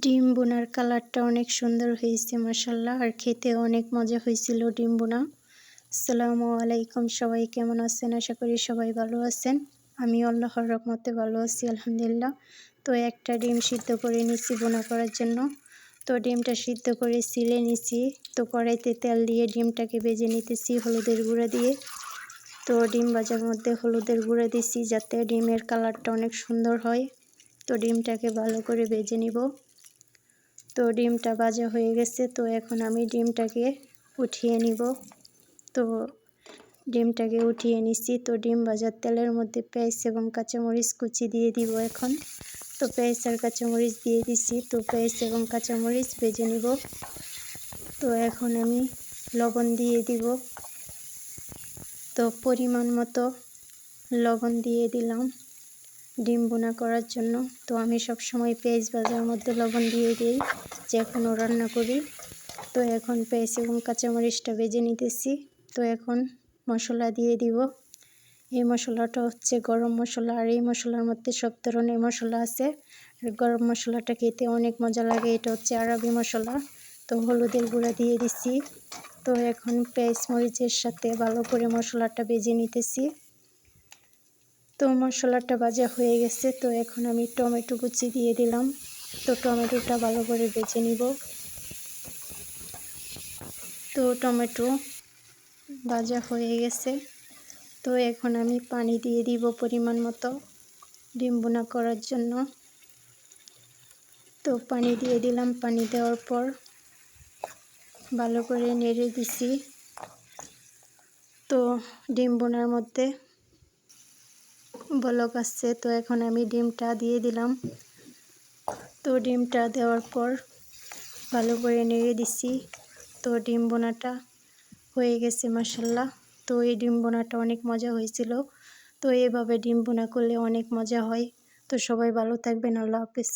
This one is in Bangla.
ডিম বোনার কালারটা অনেক সুন্দর হয়েছে মাসাল্লাহ আর খেতে অনেক মজা হয়েছিল ডিম বোনা। আসসালামু আলাইকুম, সবাই কেমন আছেন? আশা করি সবাই ভালো আছেন। আমি আল্লাহর রহমতে ভালো আছি, আলহামদুলিল্লাহ। তো একটা ডিম সিদ্ধ করে নিছি বোনা করার জন্য। তো ডিমটা সিদ্ধ করে সিলে নিছি তো কড়াইতে তেল দিয়ে ডিমটাকে বেজে নিতেছি হলুদের গুঁড়া দিয়ে। তো ডিম ভাজার মধ্যে হলুদের গুঁড়া দিছি যাতে ডিমের কালারটা অনেক সুন্দর হয়। তো ডিমটাকে ভালো করে বেজে নিব। তো ডিমটা ভাজা হয়ে গেছে, তো এখন আমি ডিমটাকে উঠিয়ে নিব। তো ডিমটাকে উঠিয়ে নিছি, তো ডিম ভাজার তেলের মধ্যে পেঁয়াজ এবং কাঁচামরিচ কুচি দিয়ে দিব এখন। তো পেঁয়াজ আর কাঁচামরিচ দিয়ে দিছি, তো পেঁয়াজ এবং কাঁচামরিচ ভেজে নিব। তো এখন আমি লবণ দিয়ে দিব। তো পরিমাণ মতো লবণ দিয়ে দিলাম। ডিম বোনা করার জন্য। তো আমি সব সময় পেঁয়াজ ভাজার মধ্যে লবণ দিয়ে দিই, যে এখনও রান্না করি। তো এখন পেঁয়াজ এবং কাঁচামরিচটা ভেজে নিতেছি। তো এখন মশলা দিয়ে দিব। এই মশলাটা হচ্ছে গরম মশলা, আর এই মশলার মধ্যে সব ধরনের মশলা আছে। আর গরম মশলাটা খেতে অনেক মজা লাগে, এটা হচ্ছে আরবি মশলা। তো হলুদের গুঁড়া দিয়ে দিছি। তো এখন পেঁয়াজ মরিচের সাথে ভালো করে মশলাটা ভেজে নিতেছি। তো মশলাটা ভাজা হয়ে গেছে, তো এখন আমি টমেটো কুচি দিয়ে দিলাম। তো টমেটোটা ভালো করে বেছে নিব। তো টমেটো ভাজা হয়ে গেছে। তো এখন আমি পানি দিয়ে দিব পরিমাণ মতো ডিম বোনা করার জন্য। তো পানি দিয়ে দিলাম, পানি দেওয়ার পর ভালো করে নেড়ে দিছি। তো ডিম বোনার মধ্যে বলক আসছে, তো এখন আমি ডিমটা দিয়ে দিলাম। তো ডিমটা দেওয়ার পর ভালো করে নেড়ে দিছি তো ডিম বোনাটা হয়ে গেছে মাসাল্লাহ তো এই ডিম বোনাটা অনেক মজা হয়েছিল। তো এভাবে ডিম বোনা করলে অনেক মজা হয়। তো সবাই ভালো থাকবেন, আল্লাহ হাফিজ।